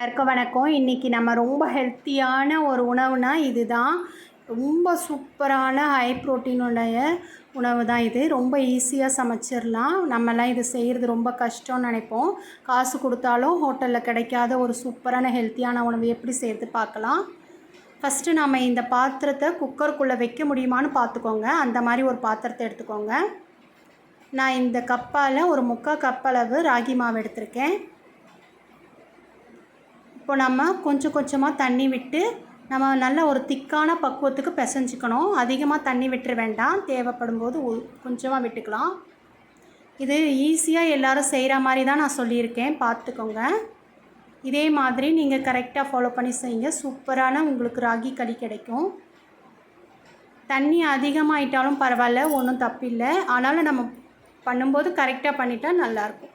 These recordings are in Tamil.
எல்லாருக்கும் வணக்கம். இன்றைக்கி நம்ம ரொம்ப ஹெல்த்தியான ஒரு உணவுனா இதுதான். ரொம்ப சூப்பரான ஹை ப்ரோட்டீனுடைய உணவு தான் இது. ரொம்ப ஈஸியாக சமைச்சிடலாம் நம்மலாம் இது செய்கிறது ரொம்ப கஷ்டம்னு நினைப்போம். காசு கொடுத்தாலும் ஹோட்டலில் கிடைக்காத ஒரு சூப்பரான ஹெல்த்தியான உணவு எப்படி செய்து பார்க்கலாம். ஃபஸ்ட்டு நம்ம இந்த பாத்திரத்தை குக்கருக்குள்ளே வைக்க முடியுமான்னு பார்த்துக்கோங்க. அந்த மாதிரி ஒரு பாத்திரத்தை எடுத்துக்கோங்க. நான் இந்த கப்பால் ஒரு முக்கால் கப்பளவு ராகி மாவு எடுத்திருக்கேன். இப்போ நம்ம கொஞ்சம் கொஞ்சமாக தண்ணி விட்டு நம்ம நல்ல ஒரு திக்கான பக்குவத்துக்கு பிசைஞ்சிக்கணும். அதிகமாக தண்ணி விட்டுற வேண்டாம். தேவைப்படும் போது கொஞ்சமாக விட்டுக்கலாம். இது ஈஸியாக எல்லோரும் செய்கிற மாதிரி தான் நான் சொல்லியிருக்கேன். பார்த்துக்கோங்க இதே மாதிரி நீங்கள் கரெக்டாக ஃபாலோ பண்ணி செய்யுங்க. சூப்பரான உங்களுக்கு ராகி களி கிடைக்கும். தண்ணி அதிகமாகிட்டாலும் பரவாயில்ல ஒன்றும் தப்பில்லை. ஆனாலும் நம்ம பண்ணும்போது கரெக்டாக பண்ணிட்டால் நல்லாயிருக்கும்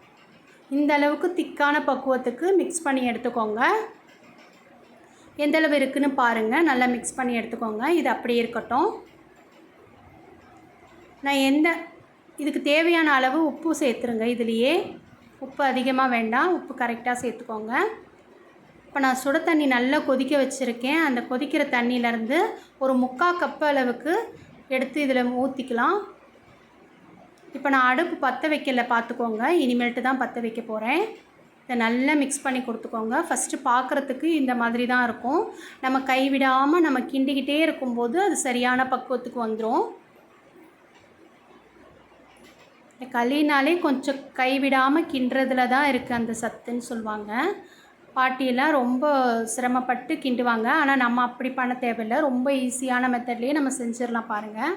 இந்த அளவுக்கு திக்கான பக்குவத்துக்கு மிக்ஸ் பண்ணி எடுத்துக்கோங்க. எந்தளவு இருக்குதுன்னு பாருங்கள் நல்லா மிக்ஸ் பண்ணி எடுத்துக்கோங்க. இது அப்படியே இருக்கட்டும். நான் எந்த இதுக்கு தேவையான அளவு உப்பு சேர்த்துருங்க இதுலேயே. உப்பு அதிகமாக வேண்டாம். உப்பு கரெக்டாக சேர்த்துக்கோங்க. இப்போ நான் சுட தண்ணி நல்லா கொதிக்க வச்சுருக்கேன். அந்த கொதிக்கிற தண்ணியிலேருந்து ஒரு முக்கால் கப்பு அளவுக்கு எடுத்து இதில் ஊற்றிக்கலாம் இப்போ நான் அடுப்பு பற்ற வைக்கல பார்த்துக்கோங்க. இனிமேல்ட்டு தான் பற்ற வைக்க போகிறேன் இதை நல்லா மிக்ஸ் பண்ணி கொடுத்துக்கோங்க. ஃபஸ்ட்டு பார்க்குறதுக்கு இந்த மாதிரி தான் இருக்கும். நம்ம கைவிடாமல் நம்ம கிண்டிக்கிட்டே இருக்கும்போது அது சரியான பக்குவத்துக்கு வந்துடும் களினாலே கொஞ்சம் கைவிடாமல் கிண்டுறதுல தான் இருக்குது அந்த சத்துன்னு சொல்லுவாங்க. பாட்டியெல்லாம் ரொம்ப சிரமப்பட்டு கிண்டுவாங்க. ஆனால் நம்ம அப்படி பண்ண தேவையில்லை. ரொம்ப ஈஸியான மெத்தட்லேயே நம்ம செஞ்சிடலாம் பாருங்கள்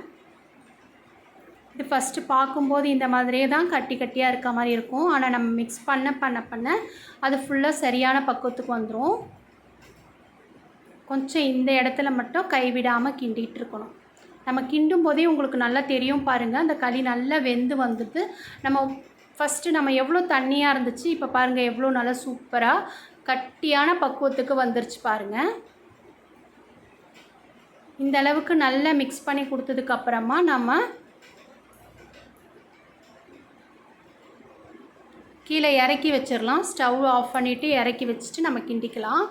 இது ஃபஸ்ட்டு பார்க்கும்போது இந்த மாதிரியே தான் கட்டி கட்டியாக இருக்க மாதிரி இருக்கும். ஆனால் நம்ம மிக்ஸ் பண்ண பண்ண பண்ண அது ஃபுல்லாக சரியான பக்குவத்துக்கு வந்துடும் கொஞ்சம் இந்த இடத்துல மட்டும் கைவிடாமல் கிண்டிகிட்டு இருக்கணும். நம்ம கிண்டும் போதே உங்களுக்கு நல்லா தெரியும் பாருங்கள் அந்த களி நல்லா வெந்து வந்துட்டு நம்ம ஃபஸ்ட்டு நம்ம எவ்வளோ தண்ணியாக இருந்துச்சு இப்போ பாருங்கள் எவ்வளோ நல்லா சூப்பராக கட்டியான பக்குவத்துக்கு வந்துருச்சு பாருங்கள் இந்த அளவுக்கு நல்லா மிக்ஸ் பண்ணி கொடுத்ததுக்கப்புறமா நம்ம கீழே இறக்கி வச்சிடலாம். ஸ்டவ் ஆஃப் பண்ணிவிட்டு இறக்கி வச்சுட்டு நம்ம கிண்டிக்கலாம்.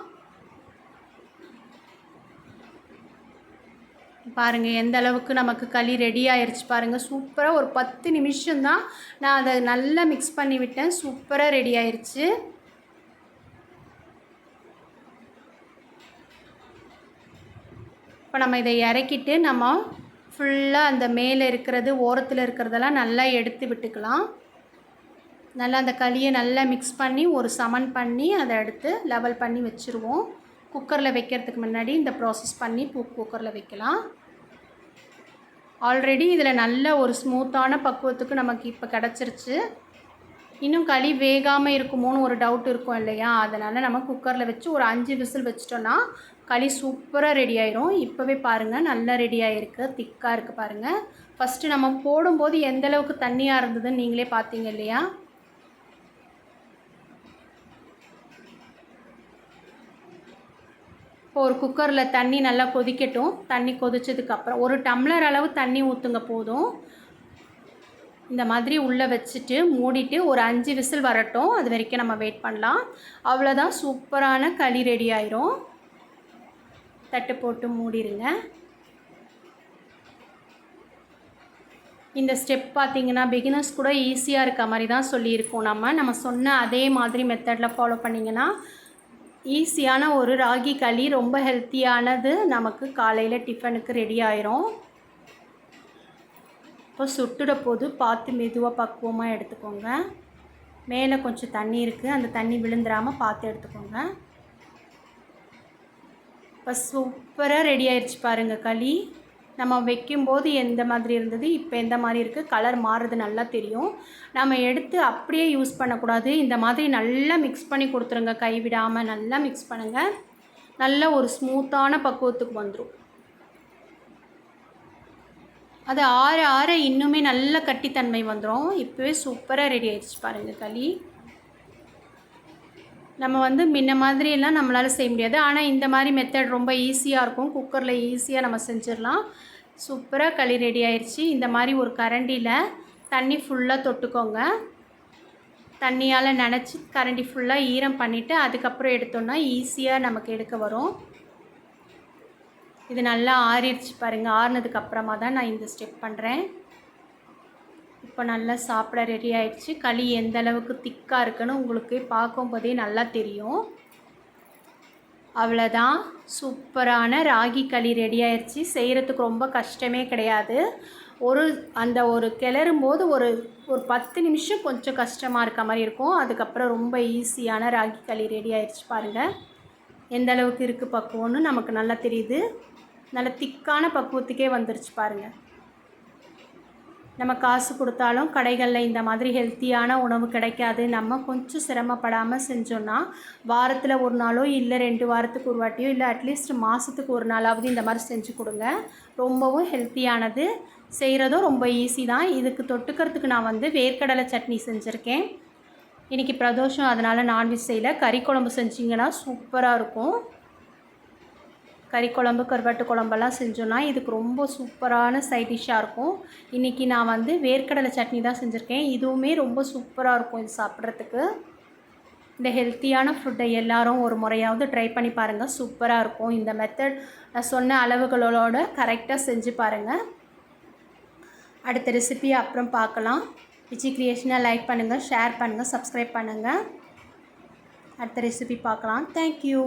பாருங்கள் எந்த அளவுக்கு நமக்கு களி ரெடி ஆயிடுச்சு பாருங்கள் சூப்பராக ஒரு பத்து நிமிஷம்தான் நான் அதை நல்லா மிக்ஸ் பண்ணி விட்டேன். சூப்பராக ரெடி ஆயிடுச்சு இப்போ நம்ம இதை இறக்கிட்டு நம்ம ஃபுல்லாக அந்த மேலே இருக்கிறது ஓரத்தில் இருக்கிறதெல்லாம் நல்லா எடுத்து விட்டுக்கலாம். நல்லா அந்த களியை நல்லா மிக்ஸ் பண்ணி ஒரு சமன் பண்ணி அதை எடுத்து லெவல் பண்ணி வச்சுருவோம். குக்கரில் வைக்கிறதுக்கு முன்னாடி இந்த ப்ராசஸ் பண்ணி பூ குக்கரில் வைக்கலாம். ஆல்ரெடி இதில் நல்ல ஒரு ஸ்மூத்தான பக்குவத்துக்கு நமக்கு இப்போ கிடச்சிருச்சு. இன்னும் களி வேகாமல் இருக்குமோன்னு ஒரு டவுட் இருக்கும் இல்லையா? அதனால் நம்ம குக்கரில் வச்சு ஒரு அஞ்சு விசில் வச்சிட்டோன்னா களி சூப்பராக ரெடி ஆயிரும். இப்போவே பாருங்கள் நல்லா ரெடி ஆகிருக்கு திக்காக இருக்குது பாருங்கள் ஃபஸ்ட்டு நம்ம போடும்போது எந்தளவுக்கு தண்ணியாக இருந்ததுன்னு நீங்களே பார்த்தீங்க இல்லையா? இப்போ ஒரு குக்கரில் தண்ணி நல்லா கொதிக்கட்டும். தண்ணி கொதிச்சதுக்கப்புறம் ஒரு டம்ளர் அளவு தண்ணி ஊற்றுங்க போதும். இந்த மாதிரி உள்ளே வச்சுட்டு மூடிட்டு ஒரு அஞ்சு விசில் வரட்டும். அது வரைக்கும் நம்ம வெயிட் பண்ணலாம். அவ்வளோதான் சூப்பரான களி ரெடி ஆயிரும். தட்டு போட்டு மூடிடுங்க இந்த ஸ்டெப் பார்த்தீங்கன்னா பிகினர்ஸ் கூட ஈஸியாக இருக்க மாதிரி தான் சொல்லியிருக்கோம் நம்ம. நம்ம சொன்ன அதே மாதிரி மெத்தடில் ஃபாலோ பண்ணிங்கன்னா ஈஸியான ஒரு ராகி களி ரொம்ப ஹெல்த்தியானது நமக்கு காலையில் டிஃபனுக்கு ரெடி ஆயிரும். இப்போ சுட்டுட போது பார்த்து மெதுவாக பக்குவமாக எடுத்துக்கோங்க. மேலே கொஞ்சம் தண்ணி இருக்குது அந்த தண்ணி விழுந்துடாமல் பார்த்து எடுத்துக்கோங்க. இப்போ சூப்பராக ரெடி ஆயிடுச்சு பாருங்கள் களி. நம்ம வைக்கும்போது எந்த மாதிரி இருந்தது இப்போ எந்த மாதிரி இருக்குது கலர் மாறுறது நல்லா தெரியும். நம்ம எடுத்து அப்படியே யூஸ் பண்ணக்கூடாது. இந்த மாதிரி நல்லா மிக்ஸ் பண்ணி கொடுத்துருங்க. கைவிடாமல் நல்லா மிக்ஸ் பண்ணுங்கள் நல்ல ஒரு ஸ்மூத்தான பக்குவத்துக்கு வந்துடும் அது ஆற ஆற இன்னுமே நல்ல கட்டித்தன்மை வந்துடும் இப்போவே சூப்பராக ரெடி ஆயிடுச்சு பாருங்கள் களி. நம்ம வந்து முன்ன மாதிரியெல்லாம் நம்மளால் செய்ய முடியாது. ஆனால் இந்த மாதிரி மெத்தட் ரொம்ப ஈஸியாக இருக்கும். குக்கரில் ஈஸியாக நம்ம செஞ்சிடலாம். சூப்பராக களி ரெடி ஆயிடுச்சு இந்த மாதிரி ஒரு கரண்டியில் தண்ணி ஃபுல்லாக தொட்டுக்கோங்க. தண்ணியால் நினச்சி கரண்டி ஃபுல்லாக ஈரம் பண்ணிவிட்டு அதுக்கப்புறம் எடுத்தோன்னா ஈஸியாக நமக்கு எடுக்க வரும். இது நல்லா ஆறிடுச்சு பாருங்கள் ஆறுனதுக்கு அப்புறமா தான் நான் இந்த ஸ்டெப் பண்ணுறேன் இப்போ நல்லா சாப்பிட ரெடி ஆயிடுச்சு. களி எந்த அளவுக்கு திக்காக இருக்குன்னு உங்களுக்கு பார்க்கும்போதே நல்லா தெரியும். அவ்வளோதான் சூப்பரான ராகி களி ரெடி ஆயிடுச்சு. செய்கிறதுக்கு ரொம்ப கஷ்டமே கிடையாது. ஒரு அந்த ஒரு கிளறும் போது ஒரு ஒரு பத்து நிமிஷம் கொஞ்சம் கஷ்டமாக இருக்க மாதிரி இருக்கும். அதுக்கப்புறம் ரொம்ப ஈஸியான ராகி களி ரெடி ஆயிடுச்சு பாருங்கள் எந்த அளவுக்கு இருக்குது பக்குவம்னு நமக்கு நல்லா தெரியுது. நல்ல திக்கான பக்குவத்துக்கே வந்துருச்சு பாருங்கள் நம்ம காசு கொடுத்தாலும் கடைகளில் இந்த மாதிரி ஹெல்த்தியான உணவு கிடைக்காது. நம்ம கொஞ்சம் சிரமப்படாமல் செஞ்சோன்னா வாரத்தில் ஒரு நாளோ இல்லை ரெண்டு வாரத்துக்கு ஒரு வாட்டியோ இல்லை அட்லீஸ்ட் மாதத்துக்கு ஒரு நாளாவது இந்த மாதிரி செஞ்சு கொடுங்க. ரொம்பவும் ஹெல்த்தியானது செய்கிறதும் ரொம்ப ஈஸி தான். இதுக்கு தொட்டுக்கிறதுக்கு நான் வந்து வேர்க்கடலை சட்னி செஞ்சுருக்கேன். இன்றைக்கி பிரதோஷம் அதனால் நான்வெஜ் செய்யல. கறி குழம்பு செஞ்சிங்கன்னா சூப்பராக இருக்கும். கறி குழம்பு கருவாட்டு குழம்பெல்லாம் செஞ்சோன்னா இதுக்கு ரொம்ப சூப்பரான சைட் டிஷ்ஷாக இருக்கும். இன்றைக்கி நான் வந்து வேர்க்கடலை சட்னி தான் செஞ்சுருக்கேன். இதுவுமே ரொம்ப சூப்பராக இருக்கும் இது சாப்பிட்றதுக்கு. இந்த ஹெல்த்தியான ஃபுட்டை எல்லாரும் ஒரு முறையாவது ட்ரை பண்ணி பாருங்கள் சூப்பராக இருக்கும். இந்த மெத்தட் நான் சொன்ன அளவுகளோட கரெக்டாக செஞ்சு பாருங்கள் அடுத்த ரெசிபி அப்புறம் பார்க்கலாம். விஜி கிரியேஷனை லைக் பண்ணுங்கள் ஷேர் பண்ணுங்கள் சப்ஸ்கிரைப் பண்ணுங்கள் அடுத்த ரெசிபி பார்க்கலாம். தேங்க்யூ